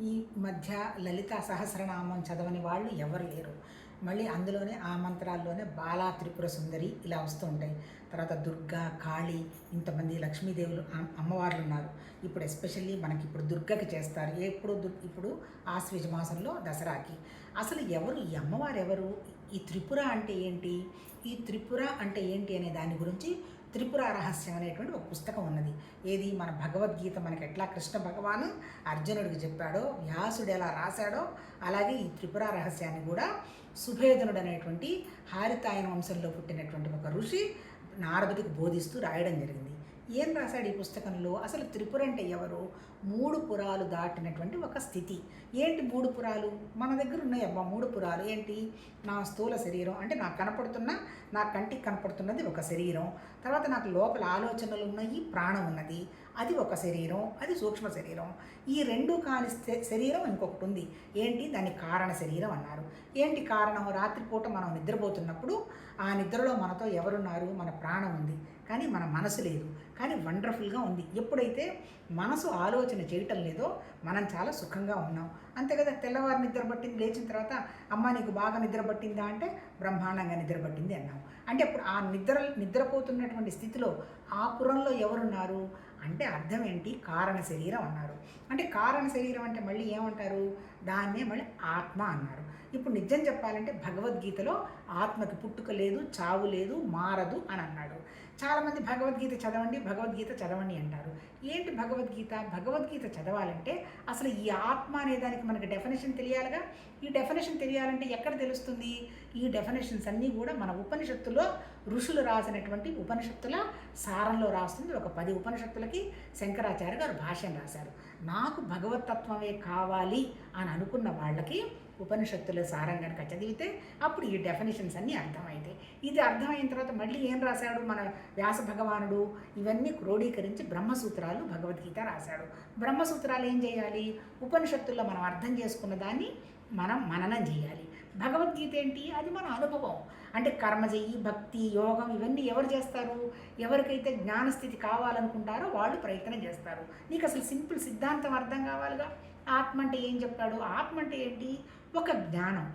ఈ మధ్య లలిత సహస్రనామం చదవని వాళ్ళు ఎవరు లేరు. మళ్ళీ అందులోనే ఆ మంత్రాల్లోనే బాలా త్రిపుర సుందరి ఇలా వస్తూ ఉంటాయి. తర్వాత దుర్గా కాళీ ఇంతమంది లక్ష్మీదేవులు అమ్మవార్లు ఉన్నారు ఇప్పుడు ఎస్పెషల్లీ మనకి ఇప్పుడు దుర్గకి చేస్తారు. ఎప్పుడు ఇప్పుడు ఆశ్వీజ మాసంలో దసరాకి. అసలు ఎవరు ఈ అమ్మవారు ఎవరు ఈ త్రిపుర అంటే ఏంటి? ఈ త్రిపుర అంటే ఏంటి అనే దాని గురించి త్రిపుర రహస్యం అనేటువంటి ఒక పుస్తకం ఉన్నది. ఏది? మన భగవద్గీత మనకి ఎట్లా? కృష్ణ భగవాను అర్జునుడికి చెప్పాడో వ్యాసుడు ఎలా రాశాడో అలాగే ఈ త్రిపుర రహస్యాన్ని కూడా సుభేదనుడు అనేటువంటి హారితాయన వంశంలో పుట్టినటువంటి ఒక ఋషి నారదుడికి బోధిస్తూ రాయడం జరిగింది. ఏం రాశాడు ఈ పుస్తకంలో? అసలు త్రిపుర అంటే ఎవరు? మూడు పురాలు దాటినటువంటి ఒక స్థితి. ఏంటి మూడు పురాలు? మన దగ్గర ఉన్నాయి అబ్బా మూడు పురాలు. ఏంటి? నా స్థూల శరీరం. అంటే నాకు కనపడుతున్న నా కంటికి కనపడుతున్నది ఒక శరీరం. తర్వాత నాకు లోపల ఆలోచనలు ఉన్నాయి ప్రాణం ఉన్నది. అది ఒక శరీరం అది సూక్ష్మ శరీరం. ఈ రెండు కాని శరీరం ఇంకొకటి ఉంది. ఏంటి? దాని కారణ శరీరం అన్నారు. ఏంటి కారణం? రాత్రిపూట మనం నిద్రపోతున్నప్పుడు ఆ నిద్రలో మనతో ఎవరున్నారు? మన ప్రాణం ఉంది. కానీ మన మనసు లేదు. కానీ వండర్ఫుల్గా ఉంది. ఎప్పుడైతే మనసు ఆలోచన చేయటం లేదో మనం చాలా సుఖంగా ఉన్నాం. అంతే కదా? తెల్లవారు నిద్ర పట్టింది లేచిన తర్వాత అమ్మ నీకు బాగా నిద్ర పట్టిందా అంటే బ్రహ్మాండంగా నిద్ర పట్టింది అన్నాం. అంటే అప్పుడు ఆ నిద్ర నిద్రపోతున్నటువంటి స్థితిలో ఆ పురంలో ఎవరున్నారు? అంటే అర్థం ఏంటి? కారణ శరీరం అన్నారు. అంటే కారణ శరీరం అంటే మళ్ళీ ఏమంటారు? దాన్నే మళ్ళీ ఆత్మ అన్నారు. ఇప్పుడు నిజం చెప్పాలంటే భగవద్గీతలో ఆత్మకి పుట్టుక లేదు చావు లేదు మారదు అని అన్నాడు. చాలామంది భగవద్గీత చదవండి భగవద్గీత చదవండి అంటారు. ఏంటి భగవద్గీత? భగవద్గీత చదవాలంటే అసలు ఈ ఆత్మ అనే దానికి మనకి డెఫినేషన్ తెలియాలిగా? ఈ డెఫినేషన్ తెలియాలంటే ఎక్కడ తెలుస్తుంది? ఈ డెఫినేషన్స్ అన్నీ కూడా మన ఉపనిషత్తులో ఋషులు రాసినటువంటి ఉపనిషత్తుల సారంలో రాస్తుంది. ఒక పది ఉపనిషత్తులకి శంకరాచార్య గారు భాష్యం రాశారు. నాకు భగవతత్వమే కావాలి అని అనుకున్న వాళ్ళకి ఉపనిషత్తుల సారం కనుక చదివితే అప్పుడు ఈ డెఫినేషన్స్ అన్నీ అర్థమవుతాయి. ఇది అర్థమైన తర్వాత మళ్ళీ ఏం రాశాడు మన వ్యాస భగవానుడు? ఇవన్నీ క్రోడీకరించి బ్రహ్మసూత్రాలు భగవద్గీత రాశాడు. బ్రహ్మసూత్రాలు ఏం చేయాలి? ఉపనిషత్తుల్లో మనం అర్థం చేసుకున్న దాన్ని మనం మననం చేయాలి. భగవద్గీత ఏంటి? అది మన అనుభవం. అంటే కర్మ చెయ్యి భక్తి యోగం ఇవన్నీ ఎవరు చేస్తారు? ఎవరికైతే జ్ఞానస్థితి కావాలనుకుంటారో వాళ్ళు ప్రయత్నం చేస్తారు. నీకు అసలు సింపుల్ సిద్ధాంతం అర్థం కావాలిగా? ఆత్మ అంటే ఏం చెప్తాడు? ఆత్మ అంటే ఏంటి? ఒక జ్ఞానం.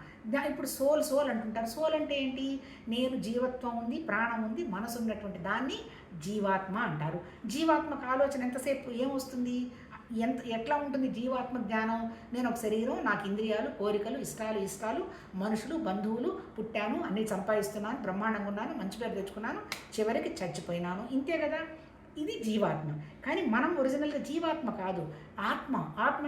ఇప్పుడు సోల్ సోల్ అంటుంటారు. సోల్ అంటే ఏంటి? నేను జీవత్వం ఉంది ప్రాణం ఉంది మనసు ఉన్నటువంటి దాన్ని జీవాత్మ అంటారు. జీవాత్మకు ఆలోచన ఎంతసేపు? ఏమొస్తుంది? ఎంత ఎట్లా ఉంటుంది జీవాత్మ జ్ఞానం? నేను ఒక శరీరం నాకు ఇంద్రియాలు కోరికలు ఇష్టాలు ఇష్టాలు మనుషులు బంధువులు పుట్టాను అన్నీ సంపాదిస్తున్నాను బ్రహ్మాండంగా ఉన్నాను మంచి పేరు తెచ్చుకున్నాను చివరికి చచ్చిపోయినాను. ఇంతే కదా? ఇది జీవాత్మ. కానీ మనం ఒరిజినల్గా జీవాత్మ కాదు. ఆత్మ ఆత్మ